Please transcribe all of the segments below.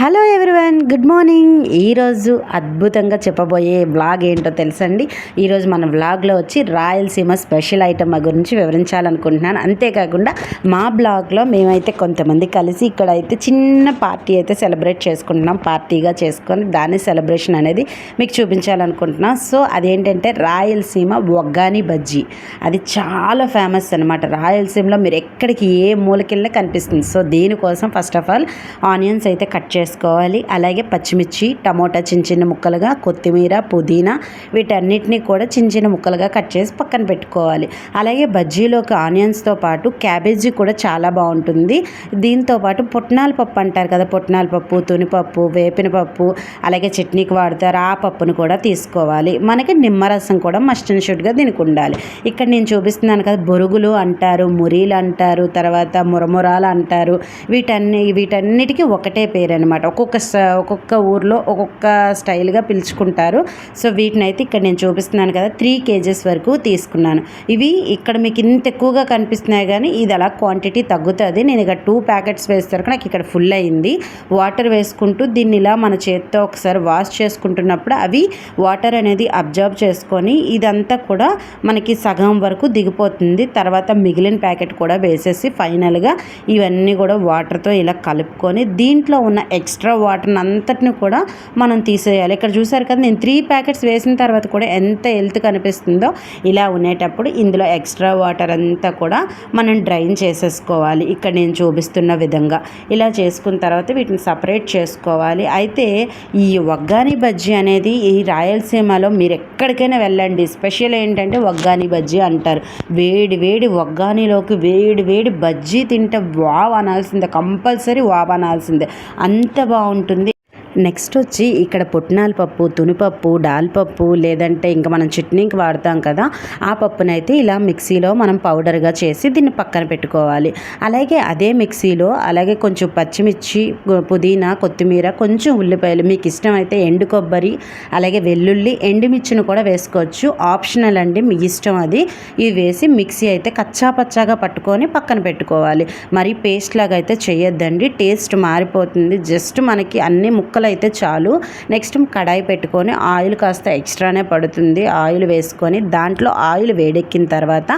Hello everyone good morning. ఈరోజు అద్భుతంగా చెప్పబోయే వ్లాగ్ ఏంటో తెలుసండి? ఈరోజు మన బ్లాగ్లో వచ్చి రాయలసీమ స్పెషల్ ఐటమ్ గురించి వివరించాలనుకుంటున్నాను. అంతేకాకుండా మా బ్లాగ్లో మేమైతే కొంతమంది కలిసి ఇక్కడ అయితే చిన్న పార్టీ అయితే సెలబ్రేట్ చేసుకుంటున్నాం. పార్టీగా చేసుకొని దాని సెలబ్రేషన్ అనేది మీకు చూపించాలనుకుంటున్నాం. సో అదేంటంటే రాయలసీమ ఒగ్గాని బజ్జీ. అది చాలా ఫేమస్ అనమాట రాయలసీమలో మీరు ఎక్కడికి ఏ మూలకెళ్ళినా కనిపిస్తుంది. సో దీనికోసం ఫస్ట్ ఆఫ్ ఆల్ ఆనియన్స్ అయితే కట్ వేసుకోవాలి. అలాగే పచ్చిమిర్చి టమోటా చిన్న చిన్న ముక్కలుగా కొత్తిమీర పుదీనా వీటన్నిటిని కూడా చిన్న చిన్న ముక్కలుగా కట్ చేసి పక్కన పెట్టుకోవాలి. అలాగే బజ్జీలోకి ఆనియన్స్తో పాటు క్యాబేజీ కూడా చాలా బాగుంటుంది. దీంతో పాటు పుట్నాల పప్పు అంటారు కదా పుట్నాల పప్పు తునిపప్పు వేపిన పప్పు అలాగే చట్నీకి వాడతారు. ఆ పప్పును కూడా తీసుకోవాలి. మనకి నిమ్మరసం కూడా మస్ట్ అండ్ షుడ్గా దీనికి ఉండాలి. ఇక్కడ నేను చూపిస్తున్నాను కదా బొరుగులు అంటారు మురీలు అంటారు తర్వాత మురమురాలు అంటారు. వీటన్ని వీటన్నిటికీ ఒకటే పేరు అనమాట ఒక్కొక్క స- ఒక్కొక్క ఊర్లో ఒక్కొక్క స్టైల్గా పిలుచుకుంటారు. సో వీటిని అయితే ఇక్కడ నేను చూపిస్తున్నాను కదా త్రీ కేజెస్ వరకు తీసుకున్నాను. ఇవి ఇక్కడ మీకు ఇంత ఎక్కువగా కనిపిస్తున్నాయి కానీ ఇది అలా క్వాంటిటీ తగ్గుతుంది. నేను ఇక్కడ టూ ప్యాకెట్స్ వేసేసరికి నాకు ఇక్కడ ఫుల్ అయింది. వాటర్ వేసుకుంటూ దీన్ని ఇలా మన చేత్తో ఒకసారి వాష్ చేసుకుంటున్నప్పుడు అవి వాటర్ అనేది అబ్జర్వ్ చేసుకొని ఇదంతా కూడా మనకి సగం వరకు దిగిపోతుంది. తర్వాత మిగిలిన ప్యాకెట్ కూడా వేసేసి ఫైనల్గా ఇవన్నీ కూడా వాటర్తో ఇలా కలుపుకొని దీంట్లో ఉన్న ఎక్స్ ఎక్స్ట్రా వాటర్ అంతటిని కూడా మనం తీసేయాలి. ఇక్కడ చూసారు కదా నేను త్రీ ప్యాకెట్స్ వేసిన తర్వాత కూడా ఎంత హెల్త్ కనిపిస్తుందో ఇలా ఉండేటప్పుడు ఇందులో ఎక్స్ట్రా వాటర్ అంతా కూడా మనం డ్రైన్ చేసేసుకోవాలి. ఇక్కడ నేను చూపిస్తున్న విధంగా ఇలా చేసుకున్న తర్వాత వీటిని సపరేట్ చేసుకోవాలి. అయితే ఈ వగ్గాని బజ్జీ అనేది ఈ రాయలసీమలో మీరు ఎక్కడికైనా వెళ్ళండి. స్పెషల్ ఏంటంటే వగ్గాని బజ్జీ అంటారు. వేడి వేడి వగ్గానిలోకి వేడి వేడి బజ్జీ తింటే వావ్ అనాల్సిందే కంపల్సరీ వావ్ అనాల్సిందే. అంత బాగుంటుంది. నెక్స్ట్ వచ్చి ఇక్కడ పుట్నాల పప్పు తునిపప్పు డాల్ పప్పు లేదంటే ఇంకా మనం చట్నీకి వాడతాం కదా ఆ పప్పునైతే ఇలా మిక్సీలో మనం పౌడర్గా చేసి దీన్ని పక్కన పెట్టుకోవాలి. అలాగే అదే మిక్సీలో అలాగే కొంచెం పచ్చిమిర్చి పుదీనా కొత్తిమీర కొంచెం ఉల్లిపాయలు మీకు ఇష్టమైతే ఎండు కొబ్బరి అలాగే వెల్లుల్లి ఎండుమిర్చిని కూడా వేసుకోవచ్చు. ఆప్షనల్ అండి మీ ఇష్టం అది. ఇది వేసి మిక్సీ అయితే కచ్చా పచ్చాగా పట్టుకొని పక్కన పెట్టుకోవాలి. మరి పేస్ట్ లాగా అయితే చేయొద్దండి. టేస్ట్ మారిపోతుంది. జస్ట్ మనకి అన్ని ముక్కలు అయితే చాలు. నెక్స్ట్ కడాయి పెట్టుకొని ఆయిల్ కాస్త ఎక్స్ట్రానే పడుతుంది. ఆయిల్ వేసుకొని దాంట్లో ఆయిల్ వేడెక్కిన తర్వాత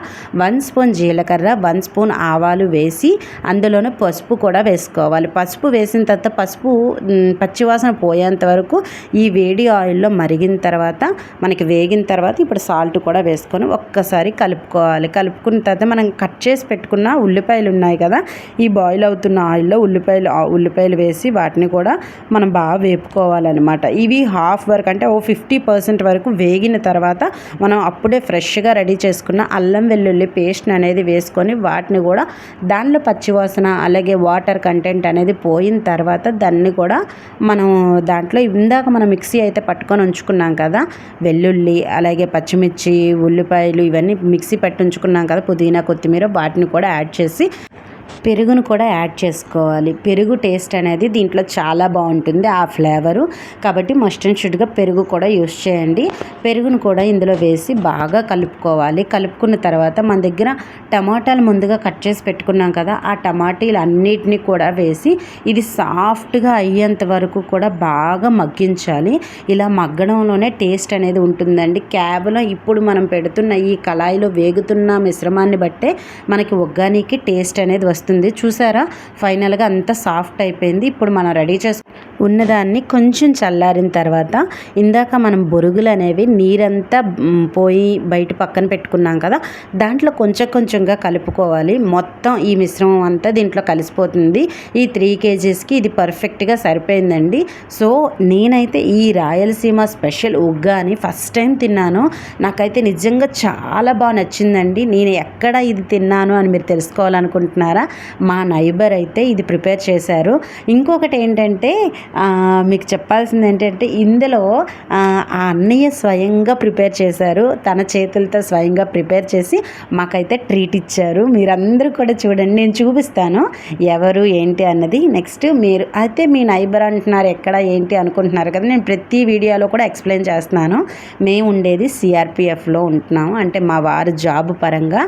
వన్ స్పూన్ జీలకర్ర వన్ స్పూన్ ఆవాలు వేసి అందులోనే పసుపు కూడా వేసుకోవాలి. పసుపు వేసిన తర్వాత పసుపు పచ్చివాసన పోయేంత వరకు ఈ వేడి ఆయిల్లో మరిగిన తర్వాత మనకి వేగిన తర్వాత ఇప్పుడు సాల్ట్ కూడా వేసుకొని ఒక్కసారి కలుపుకోవాలి. కలుపుకున్న తర్వాత మనం కట్ చేసి పెట్టుకున్న ఉల్లిపాయలు ఉన్నాయి కదా ఈ బాయిల్ అవుతున్న ఆయిల్లో ఉల్లిపాయలు ఉల్లిపాయలు వేసి వాటిని కూడా మనం బాగా వేపుకోవాలన్నమాట. ఇవి హాఫ్ వరకు అంటే ఓ ఫిఫ్టీ పర్సెంట్ వరకు వేగిన తర్వాత మనం అప్పుడే ఫ్రెష్గా రెడీ చేసుకున్న అల్లం వెల్లుల్లి పేస్ట్ అనేది వేసుకొని వాటిని కూడా దానిలో పచ్చివాసన అలాగే వాటర్ కంటెంట్ అనేది పోయిన తర్వాత దాన్ని కూడా మనం దాంట్లో ఇందాక మనం మిక్సీ అయితే పట్టుకొని ఉంచుకున్నాం కదా వెల్లుల్లి అలాగే పచ్చిమిర్చి ఉల్లిపాయలు ఇవన్నీ మిక్సీ పెట్టి ఉంచుకున్నాం కదా పుదీనా కొత్తిమీర వాటిని కూడా యాడ్ చేసి పెరుగును కూడా యాడ్ చేసుకోవాలి. పెరుగు టేస్ట్ అనేది దీంట్లో చాలా బాగుంటుంది ఆ ఫ్లేవరు. కాబట్టి మస్ట్ అండ్ షుడ్గా పెరుగు కూడా యూస్ చేయండి. పెరుగును కూడా ఇందులో వేసి బాగా కలుపుకోవాలి. కలుపుకున్న తర్వాత మన దగ్గర టమాటాలు ముందుగా కట్ చేసి పెట్టుకున్నాం కదా ఆ టమాటీలు అన్నిటినీ కూడా వేసి ఇది సాఫ్ట్గా అయ్యేంత వరకు కూడా బాగా మగ్గించాలి. ఇలా మగ్గడంలోనే టేస్ట్ అనేది ఉంటుందండి. కేవలం ఇప్పుడు మనం పెడుతున్న ఈ కళాయిలో వేగుతున్న మిశ్రమాన్ని బట్టే మనకి ఒగ్గానికి టేస్ట్ అనేది వస్తుంది. చూసారా? ఫైనల్గా అంత సాఫ్ట్ అయిపోయింది. ఇప్పుడు మనం రెడీ చేసు ఉన్నదాన్ని కొంచెం చల్లారిన తర్వాత ఇందాక మనం బొరుగులు అనేవి నీరంతా పోయి బయట పక్కన పెట్టుకున్నాం కదా దాంట్లో కొంచెం కొంచెంగా కలుపుకోవాలి. మొత్తం ఈ మిశ్రమం అంతా దీంట్లో కలిసిపోతుంది. ఈ త్రీ కేజీస్కి ఇది పర్ఫెక్ట్గా సరిపోయిందండి. సో నేనైతే ఈ Rayalaseema special Uggani first time తిన్నాను. నాకైతే నిజంగా చాలా బాగా నచ్చిందండి. నేను ఎక్కడ ఇది తిన్నాను అని మీరు తెలుసుకోవాలనుకుంటున్నారా? మా నైబర్ అయితే ఇది ప్రిపేర్ చేశారు. ఇంకొకటి ఏంటంటే మీకు చెప్పాల్సింది ఏంటంటే ఇందులో ఆ అన్నయ్య స్వయంగా ప్రిపేర్ చేశారు. తన చేతులతో స్వయంగా ప్రిపేర్ చేసి మాకైతే ట్రీట్ ఇచ్చారు. మీరందరూ కూడా చూడండి నేను చూపిస్తాను. ఎవరు ఏంటి అన్నది నెక్స్ట్ మీరు అయితే మీ నైబర్ అంటున్నారు ఎక్కడ ఏంటి అనుకుంటున్నారు కదా? నేను ప్రతి వీడియోలో కూడా ఎక్స్ప్లెయిన్ చేస్తున్నాను. మేము ఉండేది సిఆర్పిఎఫ్లో ఉంటున్నాము. అంటే మా వారు జాబ్ పరంగా.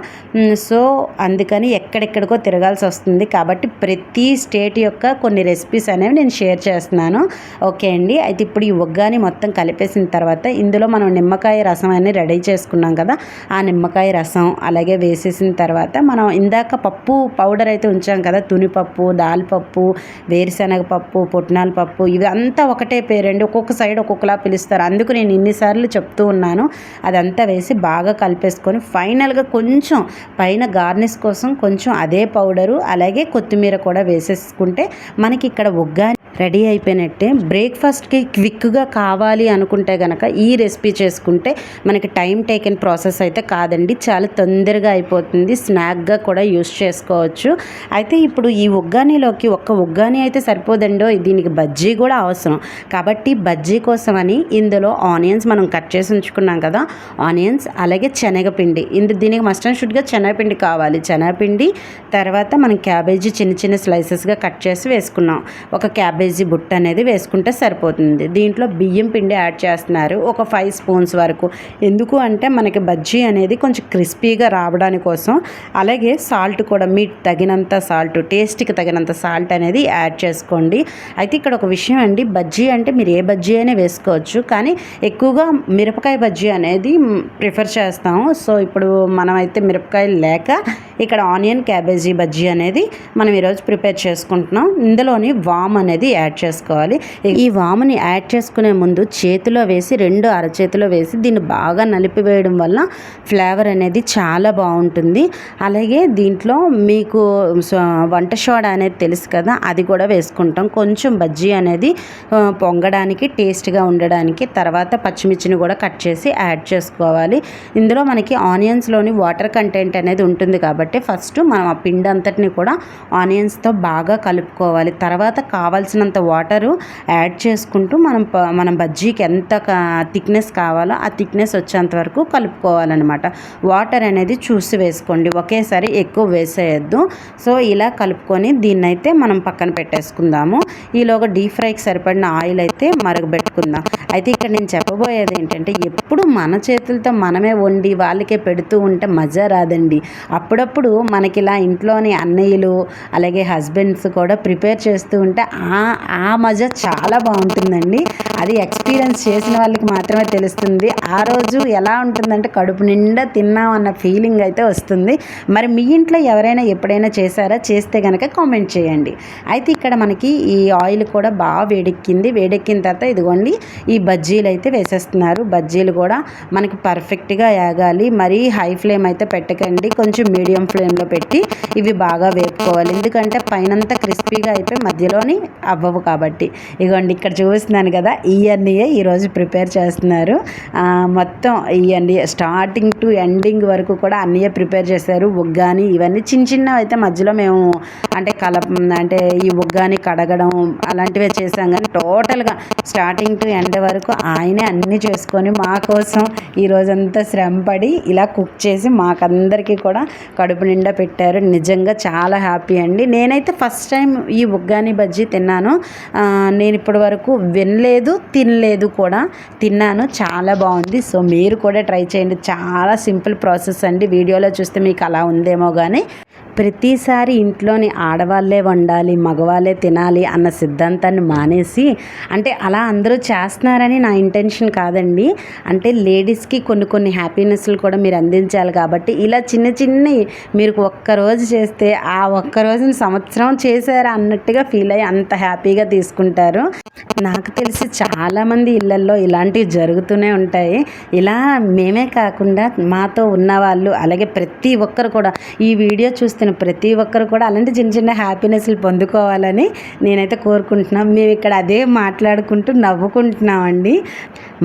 సో అందుకని ఎక్కడెక్కడికో తిరగ అడగాల్సి వస్తుంది కాబట్టి ప్రతి స్టేట్ యొక్క కొన్ని రెసిపీస్ అనేవి నేను షేర్ చేస్తున్నాను. ఓకే అండి. అయితే ఇప్పుడు ఈ ఒగ్గాని మొత్తం కలిపేసిన తర్వాత ఇందులో మనం నిమ్మకాయ రసం అనేది రెడీ చేసుకున్నాం కదా ఆ నిమ్మకాయ రసం అలాగే వేసేసిన తర్వాత మనం ఇందాక పప్పు పౌడర్ అయితే ఉంచాం కదా తునిపప్పు దాల్పప్పు వేరుశనగ పప్పు పుట్నాల పప్పు ఇవి అంతా ఒకటే పేరండి. ఒక్కొక్క సైడ్ ఒక్కొక్కలా పిలుస్తారు. అందుకు నేను ఇన్నిసార్లు చెప్తూ ఉన్నాను. అదంతా వేసి బాగా కలిపేసుకొని ఫైనల్గా కొంచెం పైన గార్నిష్ కోసం కొంచెం అదే పౌడర్ పౌడరు అలాగే కొత్తిమీర కూడా వేసేసుకుంటే మనకి ఇక్కడ ఉగ్గాని రెడీ అయిపోయినట్టే. బ్రేక్ఫాస్ట్కి క్విక్గా కావాలి అనుకుంటే కనుక ఈ రెసిపీ చేసుకుంటే మనకి టైం టేకెన్ ప్రాసెస్ అయితే కాదండి. చాలా తొందరగా అయిపోతుంది. స్నాక్గా కూడా యూస్ చేసుకోవచ్చు. అయితే ఇప్పుడు ఈ ఉగ్గానీలోకి ఒక్క ఉగ్గాని అయితే సరిపోదండో? దీనికి బజ్జీ కూడా అవసరం. కాబట్టి బజ్జీ కోసమని ఇందులో ఆనియన్స్ మనం కట్ చేసి ఉంచుకున్నాం కదా? ఆనియన్స్ అలాగే శనగపిండి. ఇందు దీనికి మస్ట్ అండ్ షుడ్గా శనగపిండి కావాలి. శనగపిండి తర్వాత మనం క్యాబేజీ చిన్న చిన్న స్లైసెస్గా కట్ చేసి వేసుకున్నాం. ఒక క్యాబేజీ బుట్ట అనేది వేసుకుంటే సరిపోతుంది. దీంట్లో బియ్యం పిండి యాడ్ చేస్తున్నారు. ఒక ఫైవ్ స్పూన్స్ వరకు. ఎందుకు అంటే మనకి బజ్జీ అనేది కొంచెం క్రిస్పీగా రావడానికి కోసం. అలాగే సాల్ట్ కూడా మీ తగినంత సాల్ట్ టేస్ట్కి తగినంత సాల్ట్ అనేది యాడ్ చేసుకోండి. అయితే ఇక్కడ ఒక విషయం అండి. బజ్జీ అంటే మీరు ఏ బజ్జీ అయినా వేసుకోవచ్చు. కానీ ఎక్కువగా మిరపకాయ బజ్జీ అనేది ప్రిఫర్ చేస్తాము. సో ఇప్పుడు మనమైతే మిరపకాయలు లేక ఇక్కడ ఆనియన్ క్యాబేజీ బజ్జీ బజ్జీ అనేది మనం ఈరోజు ప్రిపేర్ చేసుకుంటున్నాం. ఇందులోని వామ్ అనేది యాడ్ చేసుకోవాలి. ఈ వాముని యాడ్ చేసుకునే ముందు చేతిలో వేసి రెండు అరచేతిలో వేసి దీన్ని బాగా నలిపివేయడం వల్ల ఫ్లేవర్ అనేది చాలా బాగుంటుంది. అలాగే దీంట్లో మీకు వంట సోడా అనేది తెలుసు కదా అది కూడా వేసుకుంటాం. కొంచెం బజ్జీ అనేది పొంగడానికి టేస్ట్గా ఉండడానికి తర్వాత పచ్చిమిర్చిని కూడా కట్ చేసి యాడ్ చేసుకోవాలి. ఇందులో మనకి ఆనియన్స్లోని వాటర్ కంటెంట్ అనేది ఉంటుంది కాబట్టి ఫస్ట్ మనం ఆ పిండి అంతటిని కూడా ఆనియన్స్తో బాగా కలుపుకోవాలి. తర్వాత కావాల్సినంత వాటరు యాడ్ చేసుకుంటూ మనం మనం బజ్జీకి ఎంత థిక్నెస్ కావాలో ఆ థిక్నెస్ వచ్చేంత వరకు కలుపుకోవాలన్నమాట. వాటర్ అనేది చూసి వేసుకోండి. ఒకేసారి ఎక్కువ వేసేయద్దు. సో ఇలా కలుపుకొని దీన్ని అయితే మనం పక్కన పెట్టేసుకుందాము. ఈలోగా డీప్ ఫ్రైకి సరిపడిన ఆయిల్ అయితే మరగబెట్టుకుందాం. అయితే ఇక్కడ నేను చెప్పబోయేది ఏంటంటే ఎప్పుడు మన చేతులతో మనమే వండి వాళ్ళకే పెడుతూ ఉంటే మజా రాదండి. అప్పుడప్పుడు మనకి ఇలా ఇంట్లోని అన్నయ్యలు అలాగే హస్బెండ్స్ కూడా ప్రిపేర్ చేస్తూ ఉంటే ఆ ఆ మజా చాలా బాగుంటుందండి. అది ఎక్స్పీరియన్స్ చేసిన వాళ్ళకి మాత్రమే తెలుస్తుంది. ఆ రోజు ఎలా ఉంటుందంటే కడుపు నిండా తిన్నాం అన్న ఫీలింగ్ అయితే వస్తుంది. మరి మీ ఇంట్లో ఎవరైనా ఎప్పుడైనా చేశారా? చేస్తే కనుక కామెంట్ చేయండి. అయితే ఇక్కడ మనకి ఈ ఆయిల్ కూడా బాగా వేడెక్కింది. వేడెక్కిన తర్వాత ఇదిగోండి ఈ బజ్జీలు అయితే వేసేస్తున్నారు. బజ్జీలు కూడా మనకి పర్ఫెక్ట్గా వేగాలి మరీ హై ఫ్లేమ్ అయితే పెట్టకండి. కొంచెం మీడియం ఫ్లేమ్లో పెట్టి ఇవి బాగా వేపుకోవాలి. ఎందుకంటే పైనంతా క్రిస్పీగా అయిపోయి మధ్యలోని అవ్వవు కాబట్టి. ఇగోండి ఇక్కడ చూస్తున్నాను కదా ఇవన్నీయే ఈరోజు ప్రిపేర్ చేస్తున్నారు. మొత్తం ఇవన్నీ స్టార్టింగ్ టు ఎండింగ్ వరకు కూడా అన్నయ్య ప్రిపేర్ చేశారు. ఉగ్గాని ఇవన్నీ చిన్న చిన్నవి అయితే మధ్యలో మేము అంటే కల అంటే ఈ ఉగ్గాని కడగడం అలాంటివే చేసాం కానీ టోటల్గా స్టార్టింగ్ టు ఎండ్ వరకు ఆయనే అన్నీ చేసుకొని మా కోసం ఈ రోజంతా శ్రమపడి ఇలా కుక్ చేసి మాకందరికీ కూడా కడుపు నిండా పెట్టారు. నిజంగా చాలా హ్యాపీ అండి. నేనైతే ఫస్ట్ టైం ఈ ఉగ్గాని బజ్జీ తిన్నాను. నేను ఇప్పటి వరకు వినలేదు తినలేదు కూడా. తిన్నాను చాలా బాగుంది. సో మీరు కూడా ట్రై చేయండి. చాలా సింపుల్ ప్రాసెస్ అండి. వీడియోలో చూస్తే మీకు అలా ఉందేమో కానీ ప్రతిసారి ఇంట్లోని ఆడవాళ్ళే వండాలి మగవాళ్ళే తినాలి అన్న సిద్ధాంతాన్ని మానేసి అంటే అలా అందరూ చేస్తున్నారని నా ఇంటెన్షన్ కాదండి. అంటే లేడీస్కి కొన్ని కొన్ని హ్యాపీనెస్లు కూడా మీరు అందించాలి కాబట్టి ఇలా చిన్న చిన్న మీరు ఒక్కరోజు చేస్తే ఆ ఒక్క రోజుని సంవత్సరం చేశారా అన్నట్టుగా ఫీల్ అయ్యి అంత హ్యాపీగా తీసుకుంటారు. నాకు తెలిసి చాలామంది ఇళ్ళల్లో ఇలాంటివి జరుగుతూనే ఉంటాయి. ఇలా మేమే కాకుండా మాతో ఉన్నవాళ్ళు అలాగే ప్రతి ఒక్కరు కూడా ఈ వీడియో చూస్తే చూస్తున్న ప్రతి ఒక్కరు కూడా అలాంటి చిన్న చిన్న హ్యాపీనెస్లు పొందుకోవాలని నేనైతే కోరుకుంటున్నాం. మేము ఇక్కడ అదే మాట్లాడుకుంటూ నవ్వుకుంటున్నామండి.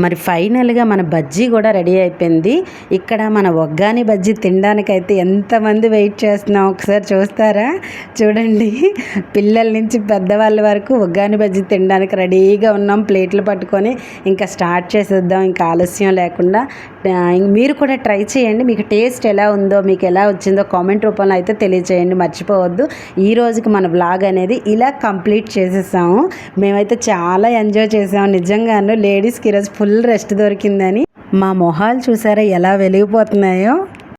మరి ఫైనల్గా మన బజ్జీ కూడా రెడీ అయిపోయింది. ఇక్కడ మన ఒగ్గాని బజ్జీ తినడానికైతే ఎంతమంది వెయిట్ చేస్తున్నాం? ఒకసారి చూస్తారా? చూడండి. పిల్లల నుంచి పెద్దవాళ్ళ వరకు ఒగ్గాని బజ్జీ తినడానికి రెడీగా ఉన్నాం. ప్లేట్లు పట్టుకొని ఇంకా స్టార్ట్ చేసేద్దాం. ఇంకా ఆలస్యం లేకుండా. మీరు కూడా ట్రై చేయండి. మీకు టేస్ట్ ఎలా ఉందో మీకు ఎలా వచ్చిందో కామెంట్ రూపంలో అయితే తెలియచేయండి. మర్చిపోవద్దు. ఈ రోజుకి మన బ్లాగ్ అనేది ఇలా కంప్లీట్ చేసేసాము. మేమైతే చాలా ఎంజాయ్ చేసాము. నిజంగాను లేడీస్కి ఈరోజు ఫుల్ రెస్ట్ దొరికిందని మా మొహాలు చూసారా ఎలా వెలిగిపోతున్నాయో?